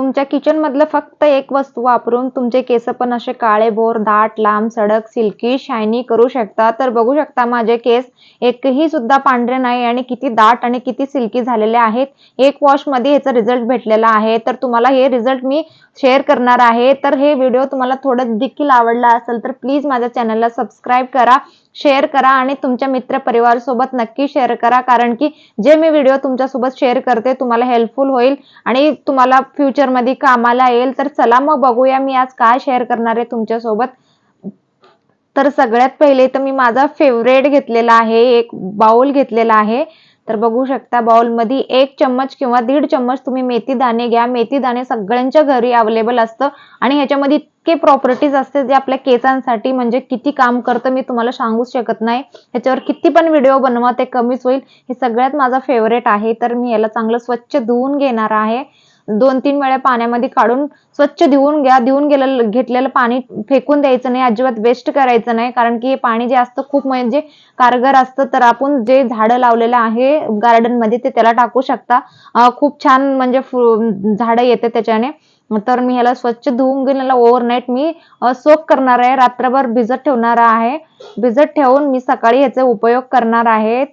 तुमच्या किचन मधलं फक्त एक वस्तू वापरून तुमचे केस पण असे काळे बोर दाट लांब सडक सिल्की शायनी करू शकता. तर बघू शकता माझे केस एकही सुद्धा पांढरे नाही आणि किती दाट आणि किती सिल्की झालेले आहेत. एक वॉशमध्ये ह्याचा रिझल्ट भेटलेला आहे. तर तुम्हाला हे रिझल्ट मी शेअर करणार आहे. तर हे व्हिडिओ तुम्हाला थोडं देखील आवडला असेल तर प्लीज माझ्या चॅनलला सबस्क्राईब करा. शेअर करा आणि तुमच्या मित्र परिवार सोबत नक्की शेअर करा. कारण की जे मी व्हिडिओ तुमच्यासोबत शेअर करते तुम्हाला हेल्पफुल होईल आणि तुम्हाला फ्युचरमध्ये कामाला येईल. तर चला मग बघूया मी आज काय शेअर करणार आहे तुमच्यासोबत. तर सगळ्यात पहिले तर मी माझा फेवरेट घेतलेला आहे एक बाउल घेतलेला आहे. तर बघू शकता बाउलमध्ये एक चम्मच किंवा दीड चम्मच तुम्ही मेथी दाणे घ्या. मेथी दाणे सगळ्यांच्या घरी अवेलेबल असतं. आणि ह्याच्यामध्ये इतके प्रॉपर्टीज असते जे आपल्या केसांसाठी म्हणजे किती काम करतं मी तुम्हाला सांगूच शकत नाही. ह्याच्यावर किती पण व्हिडिओ बनवा ते कमीच होईल. हे सगळ्यात माझा फेवरेट आहे. तर मी याला चांगलं स्वच्छ धुवून घेणार आहे. दोन तीन वेळा पाण्यामध्ये काढून स्वच्छ धुवून घ्या. धुवून गेलेलं घेतलेलं पाणी फेकून द्यायचं नाही अजिबात वेस्ट करायचं नाही. कारण की हे पाणी जे असतं खूप म्हणजे कारगर असतं. तर आपण जे झाडं लावलेलं आहे गार्डनमध्ये ते त्याला टाकू शकता. खूप छान म्हणजे झाडं येते त्याच्याने. तर मी ह्याला स्वच्छ धुवून घेऊन याला ओव्हरनाईट मी सोक करणार आहे. रात्रभर भिजत ठेवणार आहे. भिजत ठेवून मी सकाळी ह्याचा उपयोग करणार आहे.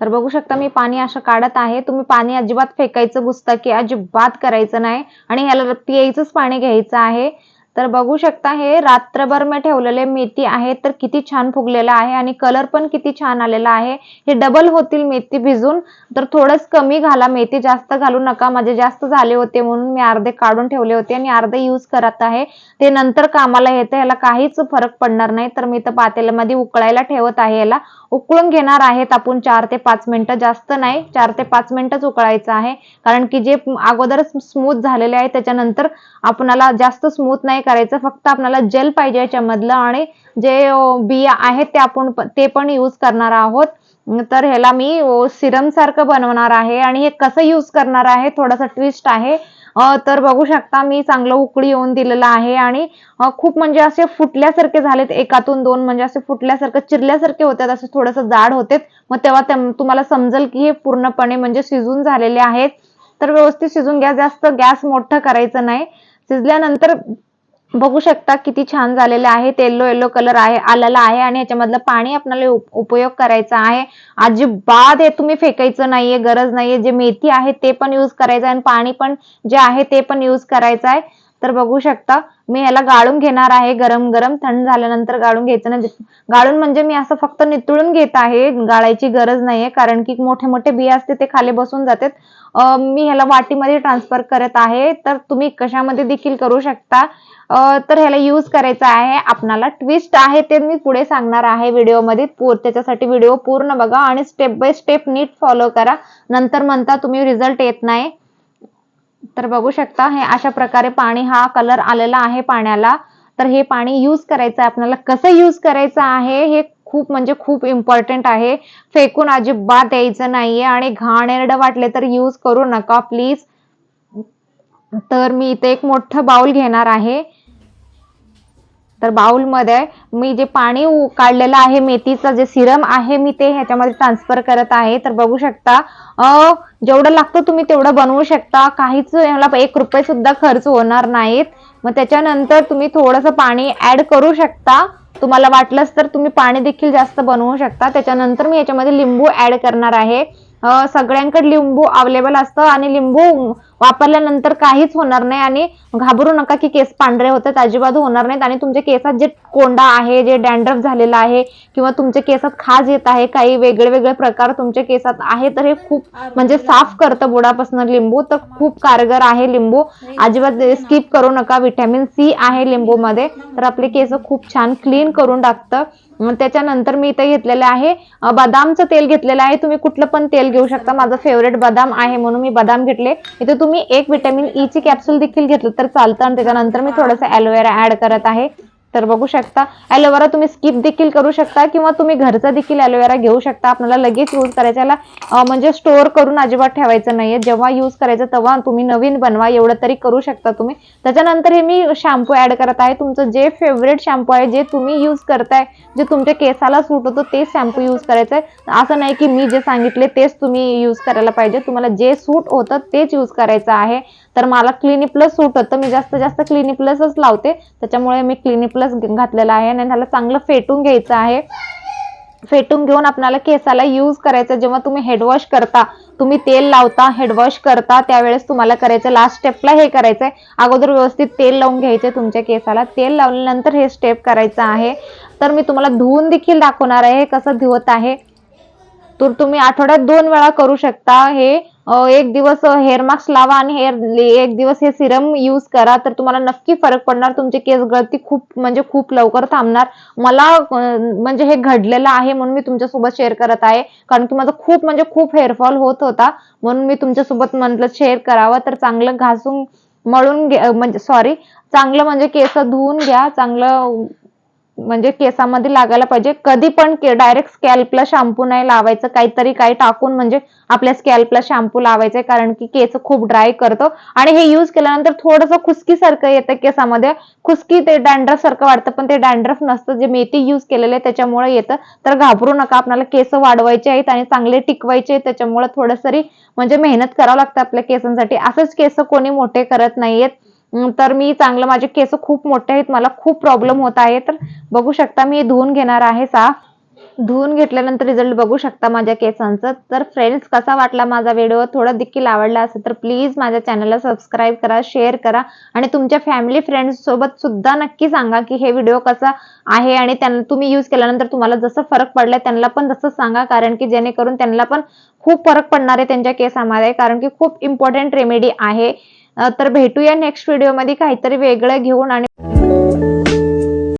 तर बघू शकता मी पाणी असं काढत आहे. तुम्ही पाणी अजिबात फेकायचं पुसतं की अजिबात करायचं नाही. आणि ह्याला पियायचंच पाणी घ्यायचं आहे. तर बघू शकता हे रात्रभर मी ठेवलेले मेथी आहे. तर किती छान फुगलेला आहे आणि कलर पण किती छान आलेला आहे. हे डबल होतील मेथी भिजून. तर थोडंच कमी घाला. मेथी जास्त घालू नका. माझे जास्त झाले होते म्हणून मी अर्धे काढून ठेवले होते आणि अर्धे यूज करत आहे. ते नंतर कामाला येतं. ह्याला काहीच फरक पडणार नाही. तर मी तर पातेल्यामध्ये उकळायला ठेवत आहे याला. उकळून घेणार आहेत आपण चार ते पाच मिनिटं. जास्त नाही चार ते पाच मिनिटच उकळायचं आहे. कारण की जे अगोदरच स्मूथ झालेले आहे त्याच्यानंतर आपणाला जास्त स्मूथ नाही करायचं. फक्त आपल्याला जेल पाहिजे याच्यामधलं आणि जे बिया आहेत ते आपण ते पण यूज करणार आहोत. तर ह्याला मी सिरम सारखं बनवणार आहे. आणि हे कसं यूज करणार आहे थोडासा ट्विस्ट आहे. तर बघू शकता मी चांगलं उकळी येऊन दिलेलं आहे आणि खूप म्हणजे असे फुटल्यासारखे झालेत. एकातून दोन म्हणजे असे फुटल्यासारखं चिरल्यासारखे होतात. असे थोडंसं जाड होते मग तेव्हा तुम्हाला समजेल की हे पूर्णपणे म्हणजे शिजून झालेले आहेत. तर व्यवस्थित शिजून घ्या. जास्त गॅस मोठं करायचं नाही. शिजल्यानंतर बघू शकता किती छान झालेले आहे. येल्लो येल्लो कलर आहे आलेला आहे आणि याच्यामधलं पाणी आपल्याला उपयोग करायचा आहे. अजिबात हे तुम्ही फेकायचं नाहीये गरज नाहीये. जे मेथी आहे ते पण यूज करायचं आहे आणि पाणी पण जे आहे ते पण यूज करायचं आहे. तर बघू शकता मी ह्याला गाळून घेणार आहे गरम गरम. थंड झाल्यानंतर गाळून घ्यायचं नाही. गाळून म्हणजे मी असं फक्त नितळून घेत आहे गाळायची गरज नाहीये. कारण की मोठे मोठे बिया असते ते खाली बसून जातात. मी ह्याला वाटीमध्ये ट्रान्सफर करत आहे. तर तुम्ही कशामध्ये देखील करू शकता. तर ह्याला यूज करायचा आहे. आपणाला ट्विस्ट आहे ते मी पुढे सांगणार आहे व्हिडिओमध्ये. पू- त्याच्यासाठी व्हिडिओ पूर्ण बघा आणि स्टेप बाय स्टेप नीट फॉलो करा. नंतर म्हणता तुम्ही रिझल्ट येत नाही. तर बघू शकता हे अशा प्रकारे पाणी हा कलर आलेला आहे पाण्याला. तर हे पाणी यूज करायचं आहे. आपल्याला कसं यूज करायचं आहे हे खूप म्हणजे खूप इम्पॉर्टंट आहे. फेकून अजिबात द्यायचं नाहीये आणि घाणेरडं वाटले तर यूज करू नका प्लीज तर मी इथे एक मोठं बाउल घेणार आहे. तर बाउलमध्ये मी जे पाणी उ- काढलेलं आहे मेथीचं जे सिरम आहे मी ते ह्याच्यामध्ये ट्रान्सफर करत आहे. तर बघू शकता अ, जेवढं लागतं तुम्ही तेवढं बनवू शकता. काहीच याला एक रुपये सुद्धा खर्च होणार नाहीत. मग त्याच्यानंतर तुम्ही थोडंसं पाणी ऍड करू शकता. तुम्हाला वाटलंच तर तुम्ही पाणी देखील जास्त बनवू शकता. त्याच्यानंतर मी याच्यामध्ये लिंबू ऍड करणार आहे. सगळ्यांकडे लिंबू अवेलेबल असतं आणि लिंबू वापरल्यानंतर काहीच होणार नाही आणि घाबरू नका की केस पांढरे होतात अजिबात होणार नाहीत. आणि तुमच्या केसात जे कोंडा आहे जे डॅन्ड्रफ झालेला आहे किंवा तुमच्या केसात खाज येत आहे काही वेगळे वेगळे प्रकार तुमच्या केसात आहे तर हे खूप म्हणजे साफ करतं बुडापासून लिंबू. तर खूप कारगर आहे लिंबू. अजिबात स्किप करू नका. व्हिटॅमिन सी आहे लिंबू मध्ये तर आपले केस खूप छान क्लीन करून टाकतं. त्याच्यानंतर मी इथे घेतलेलं आहे बदामचं तेल घेतलेलं आहे. तुम्ही कुठलं पण तेल घेऊ शकता. माझं फेवरेट बदाम आहे म्हणून मी बदाम घेतले. इथे तुम्ही एक विटॅमिन ई ची कॅप्सूल देखील घेतलं तर चालतं. आणि त्याच्यानंतर मी थोडंसं ॲलोवेरा ऍड करत आहे. तर बघू शकता. ॲलोवेरा तुम्ही स्किप देखील करू शकता किंवा तुम्ही घरचा देखील ॲलोवेरा घेऊ शकता. आपल्याला लगेच यूज करायच्याला म्हणजे स्टोअर करून अजिबात ठेवायचं नाहीये. जेव्हा यूज करायचं तेव्हा तुम्ही नवीन बनवा. एवढं तरी करू शकता तुम्ही. त्याच्यानंतर हे मी शॅम्पू ऍड करत आहे. तुमचं जे फेवरेट शॅम्पू आहे जे तुम्ही यूज करताय जे तुमच्या केसाला सूट होतं तेच शॅम्पू यूज करायचं आहे असं नाही की मी जे सांगितले तेच तुम्ही यूज करायला पाहिजे. तुम्हाला जे सूट होतं तेच यूज करायचं आहे. तर मला क्लिनिक प्लस सूट होतं. मी जास्त जास्त क्लिनिक प्लसच लावते. त्याच्यामुळे मी क्लिनिक प्लस घातलेला आहे आणि त्याला चांगलं फेटून घ्यायचं आहे. फेटून घेऊन आपल्याला केसाला यूज करायचं. जेव्हा तुम्ही हेडवॉश करता तुम्ही तेल लावता हेडवॉश करता त्यावेळेस तुम्हाला करायचं. लास्ट स्टेपला हे करायचंय. अगोदर व्यवस्थित तेल लावून घ्यायचे तुमच्या केसाला. तेल लावल्यानंतर हे स्टेप करायचं आहे. तर मी तुम्हाला धुवून देखील दाखवणार आहे कसं धुवत आहे. तर तुम्ही आठवड्यात दोन वेळा करू शकता हे एक दिवस हेअर मास्क लावा आणि हेअर एक दिवस हे सिरम यूज करा तर तुम्हाला नक्की फरक पडणार. तुमची केस गळती खूप म्हणजे खूप लवकर थांबणार. मला म्हणजे हे घडलेलं आहे म्हणून मी तुमच्यासोबत शेअर करत आहे. कारण की माझा खूप म्हणजे खूप हेअरफॉल होत होता. म्हणून मी तुमच्यासोबत म्हटलं शेअर करावं. तर चांगलं घासून मळून घ्या म्हणजे सॉरी चांगलं म्हणजे केस धुवून घ्या. चांगलं म्हणजे केसामध्ये लागायला पाहिजे. कधी पण डायरेक्ट स्कॅल्पला शॅम्पू नाही लावायचं. काहीतरी काही टाकून म्हणजे आपल्या स्कॅल्पला शॅम्पू लावायचे कारण की केस खूप ड्राय करतो. आणि हे यूज केल्यानंतर थोडंसं खुसकीसारखं येतं केसामध्ये. खुसकी ते डॅन्ड्रफ सारखं वाटतं पण ते डॅन्ड्रफ नसतं. जे मेथी यूज केलेलं आहे त्याच्यामुळे येतं. तर घाबरू नका. आपल्याला केस वाढवायचे आहेत आणि चांगले टिकवायचे आहेत त्याच्यामुळे थोडं तरी म्हणजे मेहनत करावं लागतं आपल्या केसांसाठी. असंच केस कोणी मोठे करत नाहीयेत. तर मी चांगलं माझे केस खूप मोठे आहेत मला खूप प्रॉब्लेम होत आहे. तर बघू शकता मी धुवून घेणार आहे साफ धुवून घेतल्यानंतर रिझल्ट बघू शकता माझ्या केसांचं. तर फ्रेंड्स कसा वाटला माझा व्हिडिओ थोडा देखील आवडला असेल तर प्लीज माझ्या चॅनलला सबस्क्राईब करा शेअर करा. आणि तुमच्या फॅमिली फ्रेंड्स सोबत सुद्धा नक्की सांगा की हे व्हिडिओ कसा आहे आणि त्यांना तुम्ही यूज केल्यानंतर तुम्हाला जसं फरक पडलाय त्यांना पण तसं सांगा. कारण की जेणेकरून त्यांना पण खूप फरक पडणार आहे त्यांच्या केसामध्ये कारण की खूप इम्पॉर्टंट रेमेडी आहे. तर भेटूया नेक्स्ट व्हिडिओमध्ये काहीतरी वेगळं घेऊन आणि